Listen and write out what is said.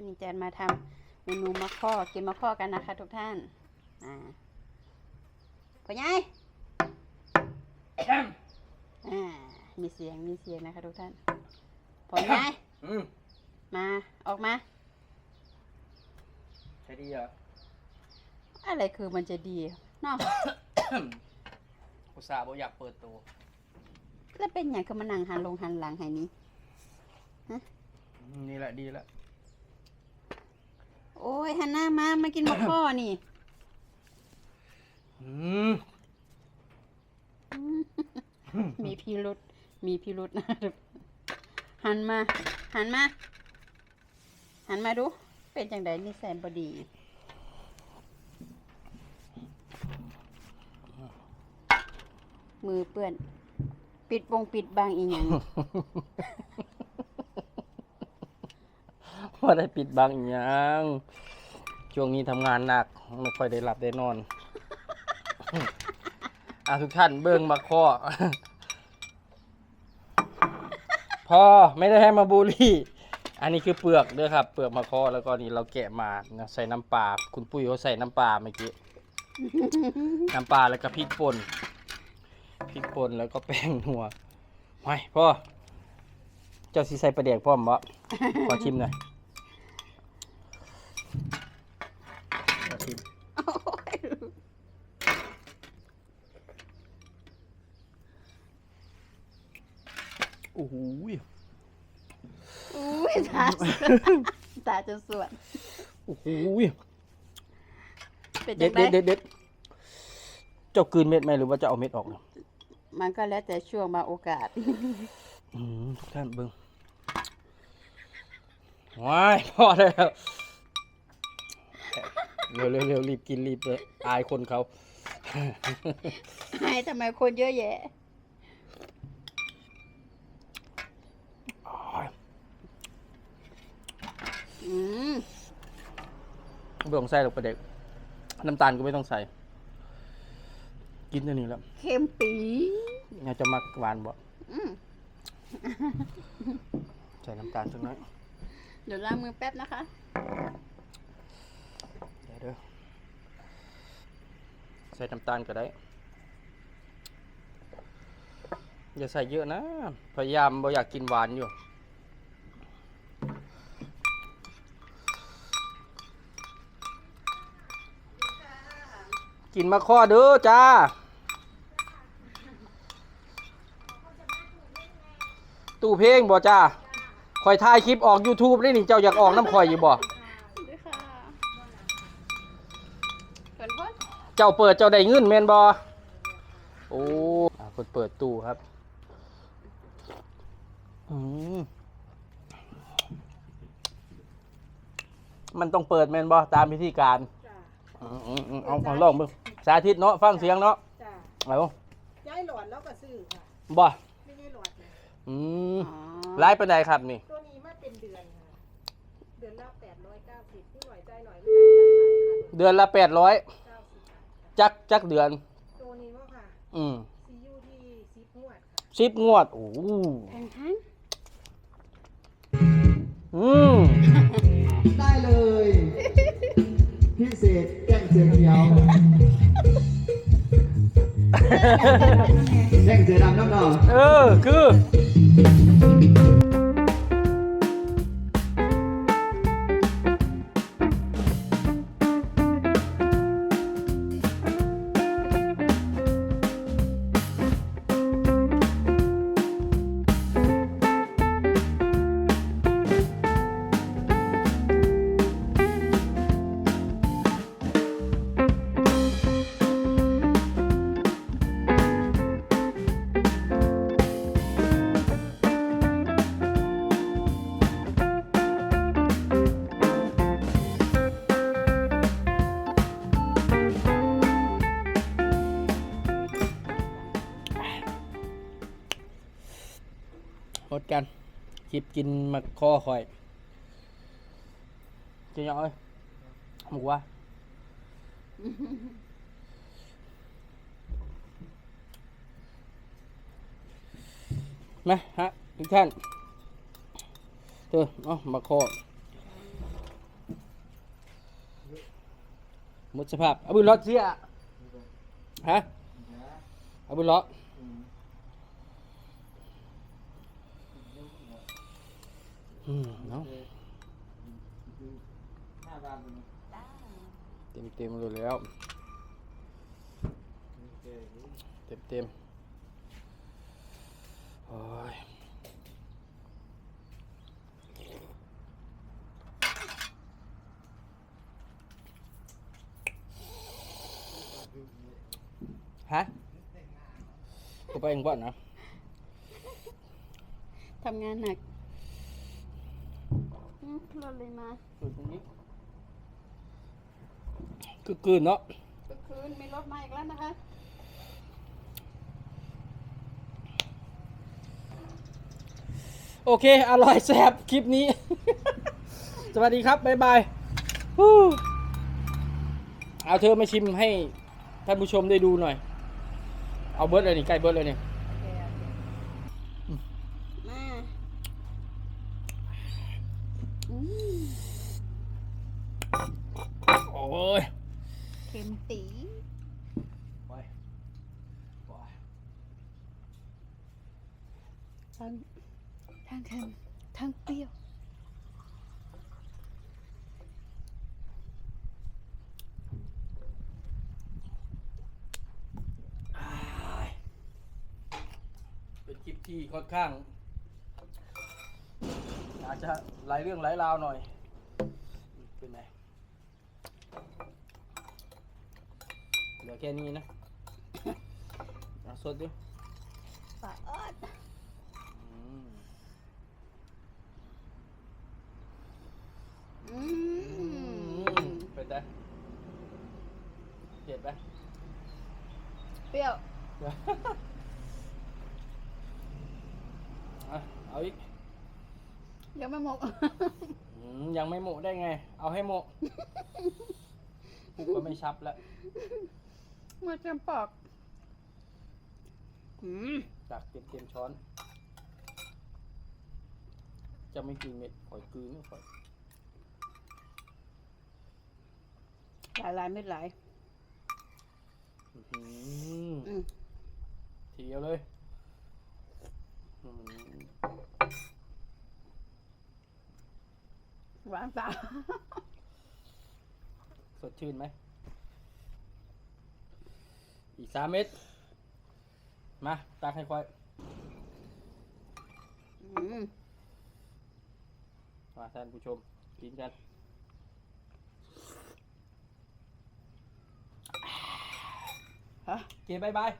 วันนี้แจนมาทำเมนูมะข้อกินมะข้อกันนะคะ ทุกท่านอ่าพ่อใหญ่อ่ามีเสียงมีเสียงนะคะทุกท่านพ่อใหญ่อืมมาออกมาใช่ดีอะอะไรคือมันจะดีเนาะอุตส่าห์บ่อยากเปิดตัวแล้วเป็นอย่างคือมานั่งหันลงหันหลังให้นี้อืมนี่แหละดีแล้วโอ้ ยหันหน้ามา มากินมะข้อนี่อืมมีพิรุษมีพิรุษนะหันมา หันมา หันมาดู เป็นจังไดนิสัยบดีมือเปื้อน ปิดวงปิดบางอีหยังว่าได้ปิดบังอีหยัง ช่วงนี้ทำงานหนักไม่ค่อยได้หลับได้นอนอะทุกท่านเบิ่งมาข้อ พอไม่ได้ให้มาบูลลี่ อันนี้คือเปลือกเด้อครับ เปลือกมะข้อแล้วก็นี่เราแกะมานะใส่น้ำปลาคุณปุ้ยเขาใส่น้ำปลาเมื่อกี้น้ำปลาแล้วก็พริกป่นพริกป่นแล้วก็แป้งนัวไว้พ่อเจ้าสิใส่ปลาแดกพร้อมบ่ขอชิมหน่อยขอชิมโอ้โหย อุ้ย ตาตาจะสวนโอ้โหยเป็นจัเด็งดไดเด็ดเด็ดเด็ดเจ้ากลืนเม็ดไหมหรือว่าจะเอาเม็ดออกเนี่ยมันก็แล้วแต่ช่วงมาโอกาส อืมทุกท่านเบิ่งว้ายพอแล้วเร็วเร็วเร็วรีบกินรีบเลยอายคนเขา ให้ทำไมคนเยอะแยะ อืมไม่ต้องใส่หรอกประเด็กน้ำตาลก็ไม่ต้องใส่ กินอันนี้แล้วเค็มปีอยากจะมักหวานบ่อืมใส่น้ำตาลสักน้อยเดี๋ยวล้างมือแป๊บนะคะเดี๋ยวเด้อใส่น้ำตาลก็ได้อย่าใส่เยอะนะ พยายามบ่อยากกินหวานอยู่ กินมาข้อเด้อจ้า ตู้เพลงบ่จ้าคอยถ่ายคลิปออก YouTube ได้นี่เจ้าอยากออกน้ำคอยอยู่บ่ด้วยค่ะเปิดพ่นเจ้าเปิดเจ้าได้เงินแม่นบ่โอ้อ่าคนเปิดตู้ครับ อืมมันต้องเปิดแม่นบ่ตามพิธีการจ้า อืมอืมอืมเอาเอาลองเบิ่งสาธิตเนาะฟังเสียงเนาะจ้าเอาย้ายหลอดแล้วก็ซื้อค่ะบ่ไม่ใช่หลอดนะอืมอ๋อไล่ไปไหนครับนี่ ตัวนี้มาเป็นเดือนค่ะ เดือนละแปดร้อยเก้าสิบผู้หน่อยใจหน่อยไม่ได้ใจหลายค่ะเดือนละแปดร้อยเก้าสิบจักจักเดือน ตัวนี้ว่าค่ะอืมซียูที่ซิปงวดค่ะสิบงวดโอ้โหแพงทันอืม ได้เลย พิเศษแกงเสือเขียวแย่งเสือดำน้ำหนองเออ คือ กดกันคลิปกินมะกคอหอยเจะยังเอ้ยหมูว่ามาฮะทุกท่านเออเอ้ามาคอหมดสภาพเอาบุญรอตเสียฮะเอาบุญรอด อืมเนาะเต็มเต็มเลยแล้ว เต็มเต็มโอ้ยฮะกูไปเองบ่อนนะทำงานหนัก อืมรถเลยมาอยู่ตรงนี้คือกืนเนาะก็คืนมีรถมาอีกแล้วนะคะ โอเค อร่อยแซ่บคลิปนี้ สวัสดีครับ บ๊ายบายฮู้เอาเธอมาชิมให้ท่านผู้ชมได้ดูหน่อย เอาเบิร์ดเลยนี่ใกล้เบิร์ดเลยนี่ มาอืม โอ้ยเค็มตีไปไปทั้งทั้งเค็มทั้งเปรี้ยว เป็นคลิปที่ค่อนข้าง อาจจะหลายเรื่องหลายราวหน่อย เป็นไงเห ลือแค่นี้นะเอาสดดิปลาเอิดอืมอือืมมเป็นไงเผ็ดไหม เปรี้ยวเดี๋ยว อะเอาอีกยังไม่หมด อืมยังไม่โมะได้ไง เอาให้โมะกูก็ไม่ชับแล้ว มาจำปอกอืมตักเต็มเต็มช้อน จะไม่กินเม็ดข่อยกลืนไม่ข่อยหลายหลายๆเม็ดหลายอื้อหืออืมทีเดียวเลยอื้อหือหวานตา สดชื่นไหม อีกสามเม็ดมาตักให้ค่อยอืมมาท่านผู้ชมกินกันฮะโอเคบายบาย